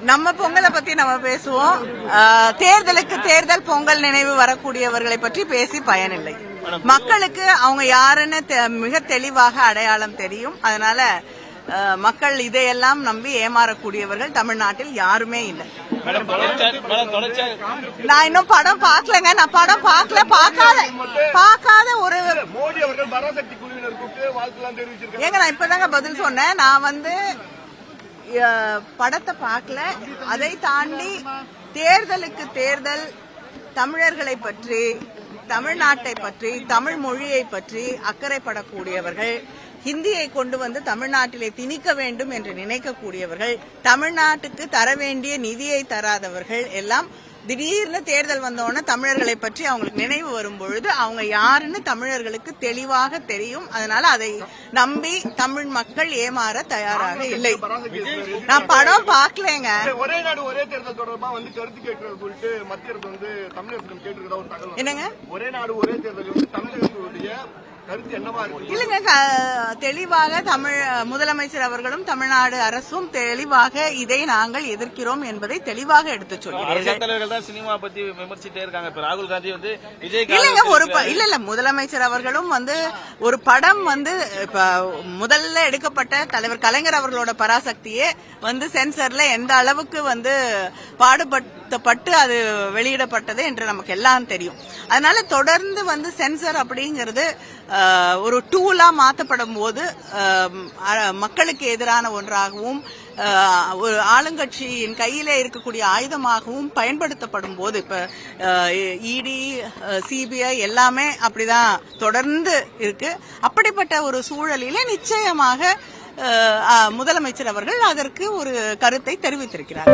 நம்ம பொங்கலை பத்தி நம்ம பேசுவோம். ஆஹ், தேர்தலுக்கு தேர்தல் பொங்கல் நினைவு வரக்கூடியவர்களை பற்றி பேசி பயனில்லை. மக்களுக்கு அவங்க யாருன்னு தெ- மிக தெளிவாக அடையாளம் தெரியும். அதனால மக்கள் இதையெல்லாம் நம்பி ஏமாறக்கூடியவர்கள் தமிழ்நாட்டில் யாருமே இல்லை. நான் இன்னும் படம் பார்க்கலங்க. நான் படம் பார்க்கல பார்க்காத பார்க்காத ஒரு மோடி அவர்கள் பராசக்தி குழுவினர் கூப்பிட்டு வாழ்த்துலாம் தெரிவிச்சிருக்காங்க. ஏங்க நான் இப்பதாங்க பதில் சொன்னேன். நான் வந்து படத்தை பார்க்கல. அதை தாண்டி தேர்தலுக்கு தேர்தல் தமிழர்களை பற்றி தமிழ்நாட்டை பற்றி தமிழ் மொழியை பற்றி அக்கறைப்படக்கூடியவர்கள் ஹிந்தியை கொண்டு வந்து தமிழ்நாட்டிலே திணிக்க வேண்டும் என்று நினைக்கக்கூடியவர்கள் தமிழ்நாட்டுக்கு தர வேண்டிய நிதியை தராதவர்கள் எல்லாம் திடீர்னு தேர்தல் வந்தோடனே தமிழர்களை பற்றி அவங்களுக்கு நினைவு வரும் பொழுது அவங்க யாருன்னு தமிழர்களுக்கு தெளிவாக தெரியும். அதனால அதை நம்பி தமிழ் மக்கள் ஏமாற தயாராக இல்லை. நான் படம் பார்க்கலங்க. ஒரே நாடு ஒரே தேர்தல் தொடர்பா வந்து கருத்து கேட்கறது சொல்லிட்டு மத்திய அரசு வந்து ஒரு தகவல் என்னங்க? ஒரே நாடு ஒரே தேர்தல் வந்து தமிழகத்துடைய கருத்து என்னவா இருக்கு இல்லைங்க க- தெளிவாக தமிழ் முதலமைச்சர் அவர்களும் தமிழ்நாடு அரசும் தெளிவாக இதை நாங்கள் எதிர்க்கிறோம் என்பதை தெளிவாக எடுத்துச் தலைவர்கள் தான் சினிமா பத்தி விமர்சிட்டே இருக்காங்க. இப்ப ராகுல் காந்தி வந்து விஜய் இல்லைங்க ஒரு இல்ல இல்ல முதலமைச்சர் அவர்களும் வந்து ஒரு படம் வந்து இப்ப முதல்ல எடுக்கப்பட்ட தலைவர் கலைஞர் அவர்களோட பராசக்தியே வந்து சென்சர்ல எந்த அளவுக்கு வந்து பட்டு அது வெளியிடப்பட்டது என்று நமக்கு எல்லாம் தெரியும். அதனால தொடர்ந்து வந்து சென்சர் அப்படிங்கிறது ஒரு டூலா மாற்றப்படும் போது மக்களுக்கு எதிரான ஒன்றாகவும் ஒரு ஆளுங்கட்சியின் கையிலே இருக்கக்கூடிய ஆயுதமாகவும் பயன்படுத்தப்படும் போது இப்ப இடி சிபிஐ எல்லாமே அப்படிதான் தொடர்ந்து இருக்கு. அப்படிப்பட்ட ஒரு சூழலிலே நிச்சயமாக முதலமைச்சர் அவர்கள் அதற்கு ஒரு கருத்தை தெரிவித்திருக்கிறார்.